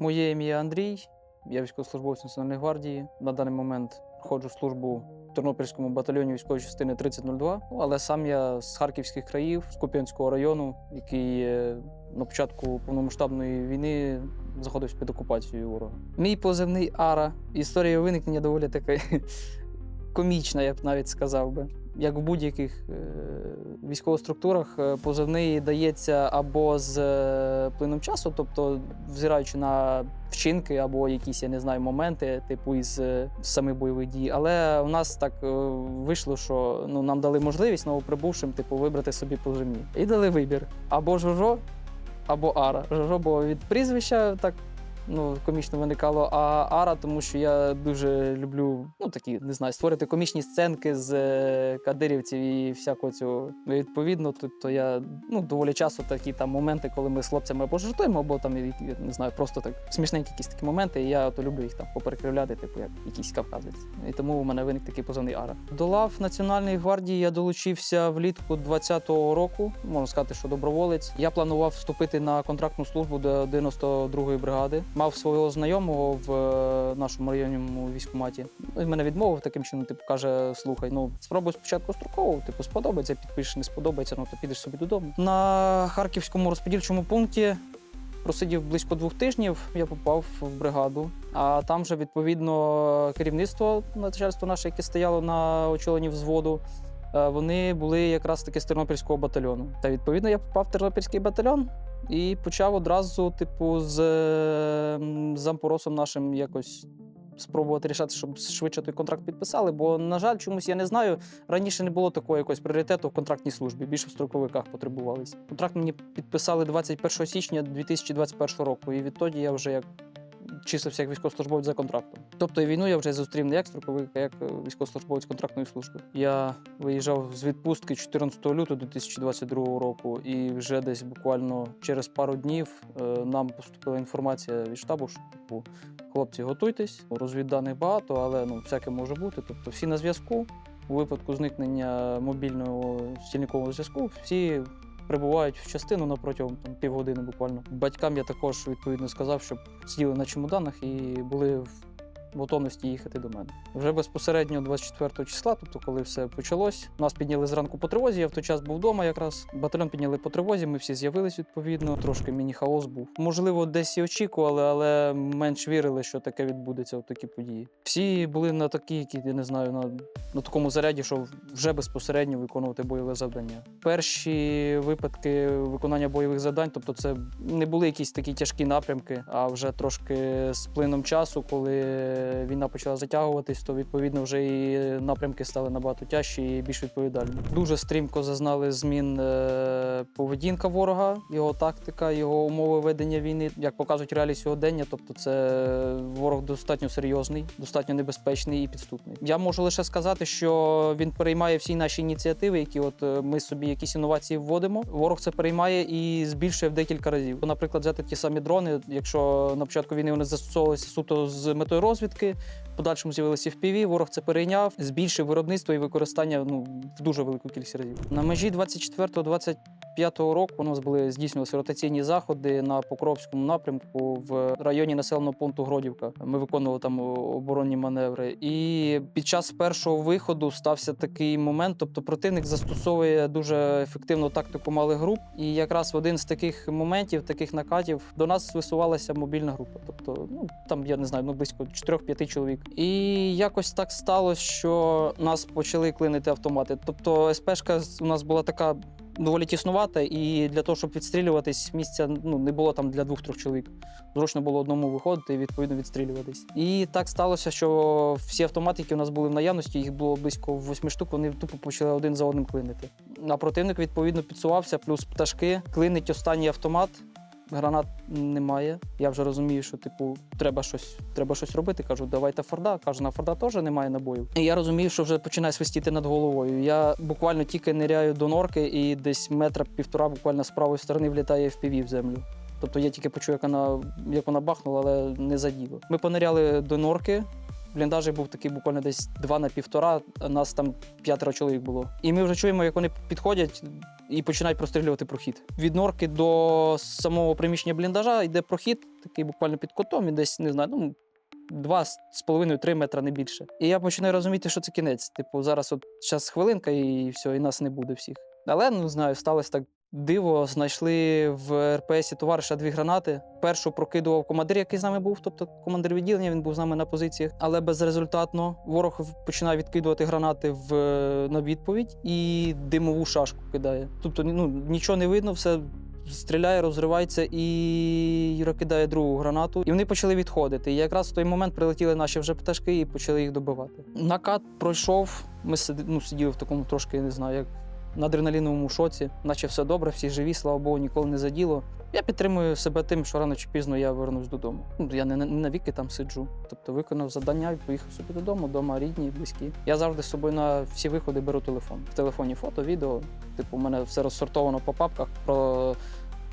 Моє ім'я Андрій, я військовослужбовець Національної гвардії. На даний момент проходжу службу в Тернопільському батальйоні військової частини 3002. Ну, Але сам я з харківських країв, з Куп'янського району, який на початку повномасштабної війни заходив під окупацією ворога. Мій позивний Ара. Історія виникнення доволі така комічна, я б навіть сказав би. Як в будь-яких е, військових структурах, е, позивний дається або з е, плином часу, тобто взираючи на вчинки або якісь, я не знаю, моменти, типу із самих бойових дій. Але у нас так вийшло, що ну, нам дали можливість новоприбувшим, типу, вибрати собі позивні. І дали вибір: або Жожо, або Ара. Жожо було від прізвища, так ну, комічно виникало, а Ара, тому що я дуже люблю, ну такі, не знаю, створити комічні сценки з е, кадирівців і всякого цього. Ну, Відповідно, тобто я ну, доволі часто такі там моменти, коли ми з хлопцями або жартуємо, або там я не знаю, просто так смішненькі якісь такі моменти. І я то люблю їх там поперекривляти, типу, як якийсь кавказець. І тому у мене виник такий позивний Ара. До лав Національної гвардії я долучився влітку 20-го року. Можна сказати, що доброволець. Я планував вступити на контрактну службу до 92-ї бригади. Мав свого знайомого в е, нашому районному військкоматі. Він мене відмовив таким чином, типу, каже: слухай, ну спробуй спочатку строково, типу, сподобається, підпишеш, не сподобається, ну то підеш собі додому. На харківському розподільчому пункті просидів близько двох тижнів. Я попав в бригаду. А там же відповідно керівництво начальство наше, яке стояло на очоленні взводу. е, Вони були якраз таки з Тернопільського батальйону. Та відповідно я попав в Тернопільський батальйон і почав одразу, типу, з е, зампоросом нашим якось спробувати рішати, щоб швидше той контракт підписали. Бо, на жаль, чомусь я не знаю. Раніше не було такого якогось пріоритету в контрактній службі. Більше в строковиках потребувались. Контракт мені підписали 21 січня 2021 року, і відтоді я вже як числився як військовослужбовець за контрактом. Тобто і війну я вже зустрів не як строковик, а як е, військовослужбовець контрактної служби. Я виїжджав з відпустки 14 лютого 2022 року, і вже десь буквально через пару днів е, нам поступила інформація від штабу, що типу, хлопці, готуйтесь, розвідданих багато, але ну всяке може бути. Тобто всі на зв'язку. У випадку зникнення мобільного стільникового зв'язку всі прибувають в частину на протягом там, півгодини буквально. Батькам я також відповідно сказав, щоб сиділи на чемоданах і були в готовності їхати до мене. Вже безпосередньо 24 числа, тобто коли все почалось, нас підняли зранку по тривозі. Я в той час був вдома якраз. Батальйон підняли по тривозі, ми всі з'явились відповідно. Трошки міні-хаос був. Можливо, десь і очікували, але менш вірили, що таке відбудеться в такі події. Всі були на такі, які я не знаю, на, на такому заряді, що вже безпосередньо виконувати бойове завдання. Перші випадки виконання бойових завдань, тобто це не були якісь такі тяжкі напрямки, а вже трошки з плином часу, коли війна почала затягуватись, то відповідно вже і напрямки стали набагато тяжчі і більш відповідальні. Дуже стрімко зазнали змін е, поведінка ворога, його тактика, його умови ведення війни, як показують реалії сьогодення. Тобто, це ворог достатньо серйозний, достатньо небезпечний і підступний. Я можу лише сказати, що він переймає всі наші ініціативи, які от е, ми собі якісь інновації вводимо. Ворог це переймає і збільшує в декілька разів. Наприклад, взяти ті самі дрони, якщо на початку війни вони застосовувалися суто з метою розвідки, в подальшому з'явилися FPV, ворог це перейняв, збільшив виробництво і використання ну, в дуже велику кількість разів. На межі 24-25 року у нас були здійснювалися ротаційні заходи на Покровському напрямку в районі населеного пункту Гродівка. Ми виконували там оборонні маневри. І під час першого виходу стався такий момент. Тобто противник застосовує дуже ефективну тактику малих груп. І якраз в один з таких моментів, таких накатів, до нас висувалася мобільна група. Тобто, ну там я не знаю, ну близько 4-5 чоловік. І якось так сталося, що нас почали клинити автомати. Тобто, СПшка у нас була така. Доволі тіснувата, і для того, щоб відстрілюватись, місця ну не було там для двох-трьох чоловік. Зручно було одному виходити і відповідно відстрілюватись. І так сталося, що всі автомати, які у нас були в наявності, їх було близько восьми штук. Вони тупо почали один за одним клинити. А противник відповідно підсувався, плюс пташки, клинить останній автомат. Гранат немає. Я вже розумію, що типу треба щось, треба щось робити. Кажу, давайте Форда. Кажу, на Форда теж немає набоїв. І я розумію, що вже починає свистіти над головою. Я буквально тільки ниряю до норки, і десь метра півтора буквально з правої сторони влітає FPV в землю. Тобто я тільки почув, як вона, як вона бахнула, але не заділо. Ми пониряли до норки. Бліндажик був такий буквально десь 2 на півтора, нас там п'ятеро чоловік було. І ми вже чуємо, як вони підходять і починають прострілювати прохід. Від норки до самого приміщення бліндажа йде прохід, такий буквально під котом, і десь не знаю, ну. Два з половиною три метра не більше. І я починаю розуміти, що це кінець. Типу, зараз от час хвилинка, і все, і нас не буде всіх. Але ну знаю, сталося так диво. Знайшли в РПСі товариша дві гранати. Першу прокидував командир, який з нами був, тобто командир відділення, він був з нами на позиціях, але безрезультатно. Ворог починає відкидувати гранати в на відповідь і димову шашку кидає. Тобто, ну нічого не видно, все. Стріляє, розривається і Юра кидає другу гранату. І вони почали відходити. І якраз в той момент прилетіли наші вже пташки і почали їх добивати. Накат пройшов. Ми сиди, ну, сиділи в такому трошки, я не знаю, як на адреналіновому шоці, наче все добре, всі живі, слава Богу, ніколи не заділо. Я підтримую себе тим, що рано чи пізно я вернусь додому. Ну, я не, навіки там сиджу. Тобто виконав завдання і поїхав собі додому, вдома рідні, близькі. Я завжди з собою на всі виходи беру телефон. В телефоні фото, відео. Типу, у мене все розсортовано по папках про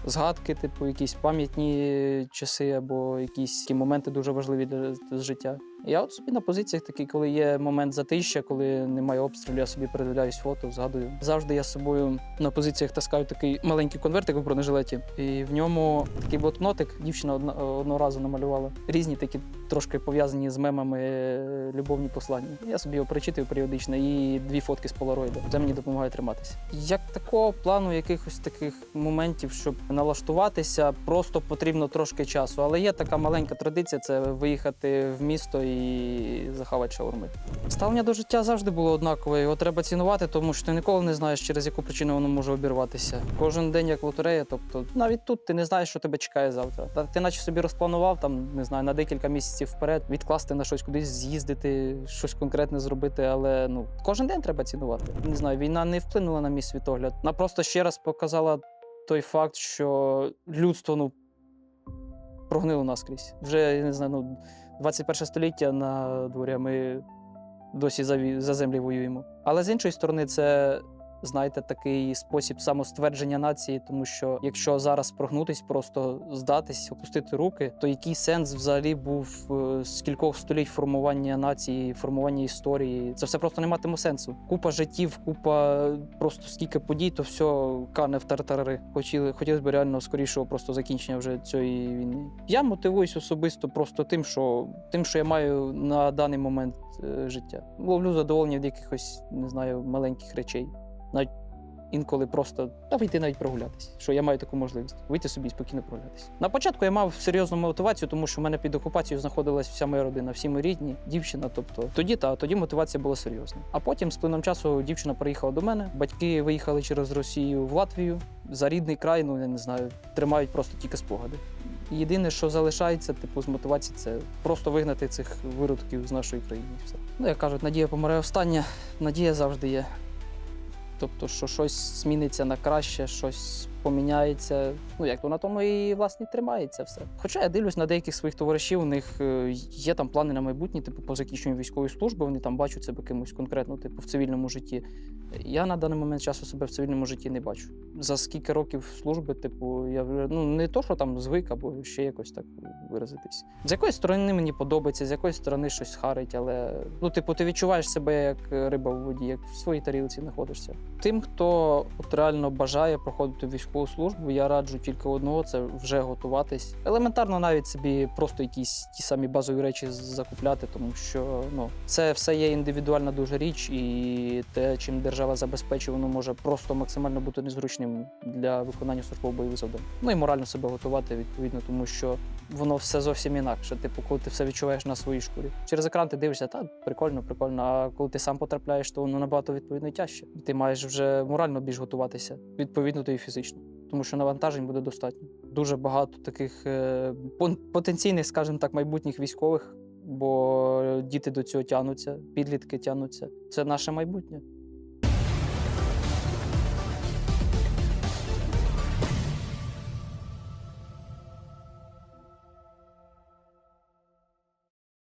згадки, типу, якісь пам'ятні часи або якісь такі моменти дуже важливі для життя. Я от собі на позиціях такий, коли є момент затища, коли немає обстрілу, я собі передивляюсь фото, згадую. Завжди я з собою на позиціях таскаю такий маленький конвертик в бронежилеті, і в ньому такий блокнотик. Дівчина одна, одного разу намалювала. Різні такі трошки пов'язані з мемами е, любовні послання. Я собі його перечитую періодично і дві фотки з полароїда. Це мені допомагає триматися. Як такого плану, якихось таких моментів, щоб налаштуватися, просто потрібно трошки часу. Але є така маленька традиція це виїхати в місто і захавати шаурми. Ставлення до життя завжди було однакове. Його треба цінувати, тому що ти ніколи не знаєш, через яку причину воно може обірватися. Кожен день як лотерея. Тобто, навіть тут ти не знаєш, що тебе чекає завтра. Та ти наче собі розпланував там, не знаю, на декілька місяців вперед, відкласти на щось кудись з'їздити, щось конкретне зробити. Але ну кожен день треба цінувати. Не знаю, війна не вплинула на мій світогляд. Вона просто ще раз показала той факт, що людство ну прогнило наскрізь. Вже я не знаю, ну 21 століття на дворі, ми досі за, землі воюємо. Але з іншої сторони, це. Знаєте, такий спосіб самоствердження нації, тому що якщо зараз прогнутись, просто здатись, опустити руки, то який сенс взагалі був е, з кількох століть формування нації, формування історії? Це все просто не матиме сенсу. Купа життів, купа просто скільки подій, то все кане в тартарари. Хотіли, хотілося б реально скорішого просто закінчення вже цієї війни. Я мотивуюсь особисто просто тим, що тим, що я маю на даний момент е, життя. Ловлю задоволення від якихось, не знаю, маленьких речей. Навіть інколи просто та вийти навіть прогулятися, що я маю таку можливість вийти собі і спокійно прогулятися. На початку я мав серйозну мотивацію, тому що в мене під окупацією знаходилась вся моя родина, всі мої рідні, дівчина. Тобто тоді та тоді мотивація була серйозна. А потім, з плином часу, дівчина приїхала до мене. Батьки виїхали через Росію в Латвію за рідний край. Ну я не знаю, тримають просто тільки спогади. Єдине, що залишається, типу, з мотивації, це просто вигнати цих виродків з нашої країни. Все. Ну, як кажуть, надія помирає остання, надія завжди є. Тобто, що щось зміниться на краще, щось поміняється. Ну як то на тому і власне тримається все. Хоча я дивлюсь на деяких своїх товаришів, у них е, є там плани на майбутнє, типу по закінченню військової служби, вони там бачать себе кимось конкретно, типу в цивільному житті. Я на даний момент часу себе в цивільному житті не бачу. За скільки років служби, типу, я вже ну не то, що там звик або ще якось так виразитись. З якоїсь сторони мені подобається, з якоїсь сторони щось харить, але ну, типу, ти відчуваєш себе як риба в воді, як в своїй тарілці знаходишся. Тим, хто от реально бажає проходити військову службу, я раджу тільки одного це вже готуватись. Елементарно навіть собі просто якісь ті самі базові речі закупляти, тому що ну це все є індивідуальна дуже річ, і те, чим держава забезпечує, воно може просто максимально бути незручним для виконання службово бойових завдань. Ну і морально себе готувати відповідно, тому що воно все зовсім інакше. Типу, коли ти все відчуваєш на своїй шкурі. Через екран ти дивишся, та прикольно, прикольно. А коли ти сам потрапляєш, то воно набагато відповідно тяжче. Ти маєш вже морально більш готуватися, відповідно то і фізично. Тому що навантажень буде достатньо. Дуже багато таких е, потенційних, скажімо так, майбутніх військових, бо діти до цього тягнуться, підлітки тягнуться. Це наше майбутнє.